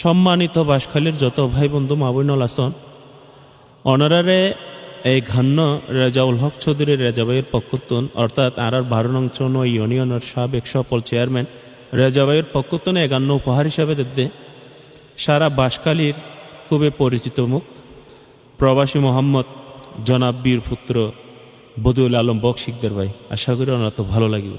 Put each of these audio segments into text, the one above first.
সম্মানিত বাসখালীর যত ভাই বন্ধু মাবুইনুল হাসন অনারারে এই ঘান্ন রেজাউল হক চৌধুরী রেজাবাইয়ের পক্ষতুন অর্থাৎ আর আর বারো নং চৌন ইউনিয়নের সাবেক সফল চেয়ারম্যান রেজাবাইয়ের পক্ষতুন এগান্ন উপহার হিসাবে দিতে সারা বাসখালীর খুবই পরিচিত মুখ। প্রবাসী মোহাম্মদ জনাব বীর পুত্র বদিউল আলম বক্সিকদের ভাই, আশা করি ওনার তো ভালো লাগবে।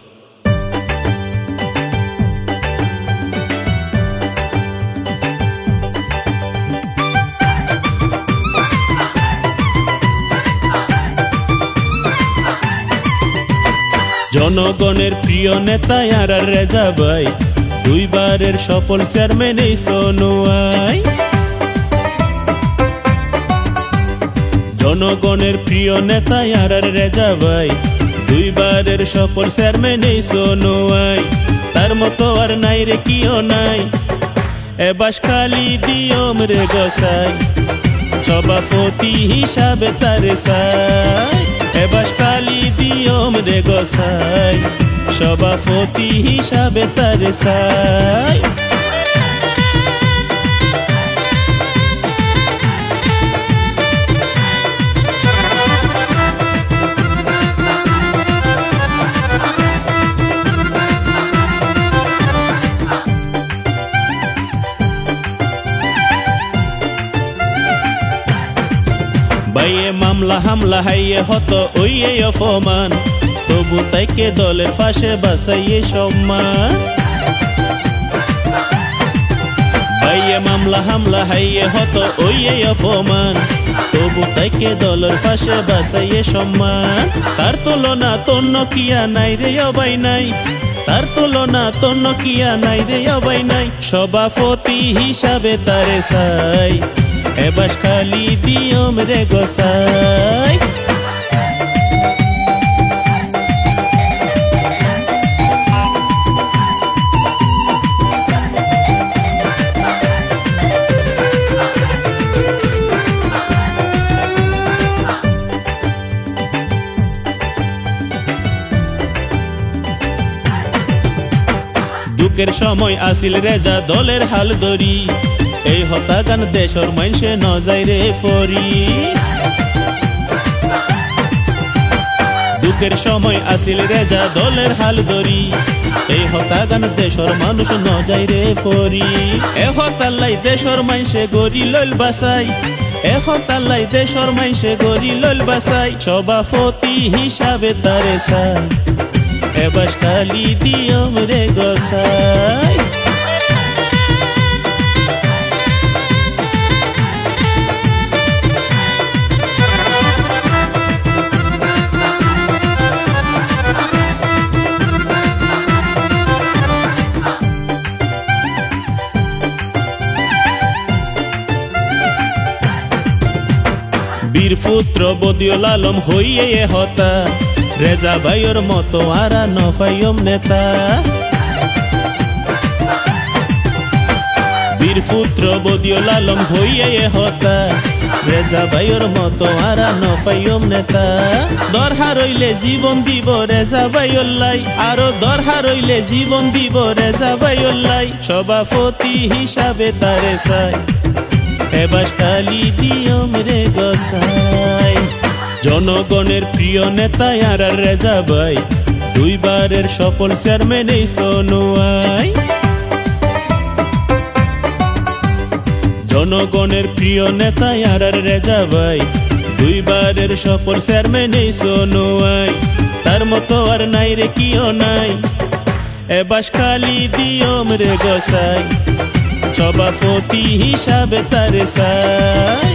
জনগণের প্রিয় নেতা আর রেজা ভাই, দুইবারের সফল চেয়ারম্যান এই সোনুয়াই জনগণের প্রিয় নেতা আর রেজা ভাই, দুইবারের সফল চেয়ারম্যান এই সোনুয়াই তার মতো আর নাই রে কিও নাই। এবাস খালি দিয়ম রে গসাই, সভাপতি হিসাবে তারে সাই। রে গোসাই সভাপতি হিসাবে তারে সাই। বাইয়ে মামলা হামলা হাইয়ে হতো ওই এই অপমান। তবু তাইকে দলের পাশে বাসাইয়ে সম্মান বাইয়ে মামলা, হামলা, হাইয়ে হত ওই অপমান। তবু তাইকে দলের পাশে বাসাইয়ে সম্মান তার তুলনা তন্য কিয়া নাই রে, অবাই নাই। তার তুলনা তন্য কিয়া নাই রে, অবাই নাই। সভাপতি হিসাবে তারে সাই এবাস খালি দিয়ম রে গোসাই। দুঃখের সময় আসিল রেজা দলের হাল দরি এই হতাগান দেশর মাইনসে ন যায় রে ফরি। দুঃখের সময় আসিল রেজা দলের হাল দরি এই হতাগান দেশর মানুষ ন যায় রে ফরি। এ হতাল্লাই দেশর মাইনসে গরি লইল বাসাই। এ হতাল্লাই দেশর মাইসে গরি লল বাসাই সভাপতি হিসাবে তারে সাই এবাস কালি দিয়ম রে গোসাই। বীরপুত্র বদিউল আলম হইয়ে এ হতা। রেজা ভাইয়ের মতো আরা নফাইম নেতা। বীরপুত্র বদিউল আলম হইয়ে হতা। রেজা ভাইয়ের মতো আরা নফাইম নেতা। দরহা রইলে জীবন দিব রেজা ভাইল্লাই আরও দরহা রইলে জীবন দিব রেজা ভাইল্লাই সভাপতি হিসাবে তারে চাই। এবার দিয়ম রে গোসাই। জনগণের প্রিয় নেতা আর রেজা ভাই, দুইবারের সফল চেয়ারম্যান এই সোনুয়াই জনগণের প্রিয় নেতা আর রেজা ভাই, দুইবারের সফল চেয়ারম্যান এই সোনুয়াই তার মতো আর নাই রে কিও নাই। এবাস খালি দিয়ম রে গোসাই। সভাপতি হিসাবে তার সাই